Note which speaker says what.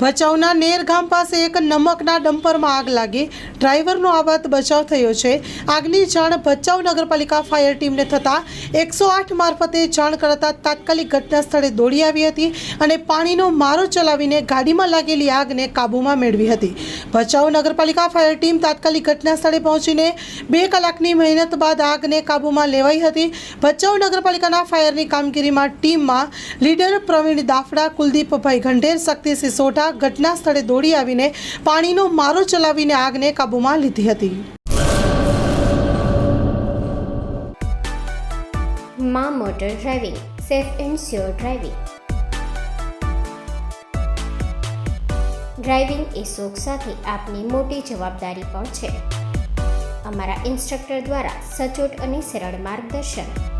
Speaker 1: ભચાઉના નેર ગામ પાસે એક નમકના ડમ્પરમાં આગ લાગી. ડ્રાઈવરનો આબાદ બચાવ થયો છે. આગની જાણ ભચાઉ નગરપાલિકા ફાયર ટીમને થતાં એકસો આઠ મારફતે જાણ કરતાં તાત્કાલિક ઘટના સ્થળે દોડી આવી હતી અને પાણીનો મારો ચલાવીને ગાડીમાં લાગેલી આગને કાબૂમાં મેળવી હતી. ભચાઉ નગરપાલિકા ફાયર ટીમ તાત્કાલિક ઘટના સ્થળે પહોંચીને બે કલાકની મહેનત બાદ આગને કાબૂમાં લેવાઈ હતી. ભચાઉ નગરપાલિકાના ફાયરની કામગીરીમાં ટીમમાં લીડર પ્રવીણ દાફડા, કુલદીપભાઈ ઘંટેર શક્તિસિંહ ઘટના સ્થળે દોડી આવીને પાણીનો મારો ચલાવીને આગને કાબૂમાં લીધી હતી.
Speaker 2: માં motor driving, safe and sure driving. Driving એ શોખ સાથે આપની મોટી જવાબદારી પણ છે. અમારા ઇન્સ્ટ્રક્ટર દ્વારા સચોટ અને સરળ માર્ગદર્શન.